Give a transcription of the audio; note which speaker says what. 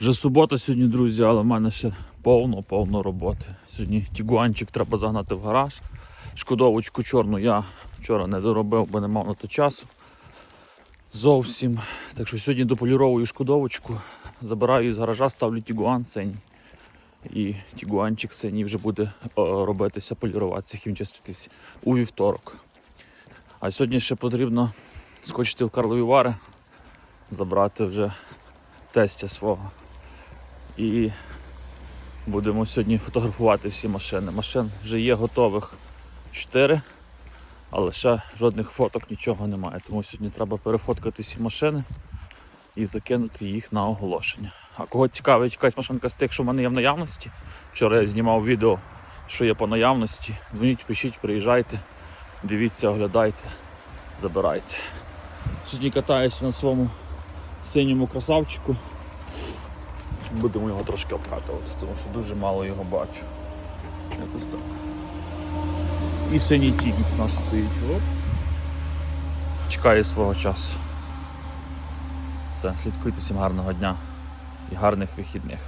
Speaker 1: Вже субота сьогодні, друзі, але в мене ще повно-повно роботи. Сьогодні тігуанчик треба загнати в гараж. Шкодовочку чорну я вчора не доробив, бо не мав на то часу. Зовсім. Так що сьогодні дополіровую шкодовочку, забираю з гаража, ставлю тігуан синій. І тігуанчик синій вже буде робитися, поліруватися, хімчиститись у вівторок. А сьогодні ще потрібно скочити в Карлові Вари, забрати вже тестя свого. І будемо сьогодні фотографувати всі машини. Машин вже є готових 4, але ще жодних фоток нічого немає. Тому сьогодні треба перефоткати всі машини і закинути їх на оголошення. А кого цікавить якась машинка з тих, що в мене є в наявності. Вчора я знімав відео, що є по наявності. Дзвоніть, пишіть, приїжджайте, дивіться, оглядайте, забирайте. Сьогодні катаюся на своєму синьому красавчику. Будемо його трошки обкатувати, тому що дуже мало його бачу. Якось так. І синій тігіць наш стоїть. Оп. Чекає свого часу. Все, слідкуйте всім гарного дня і гарних вихідних.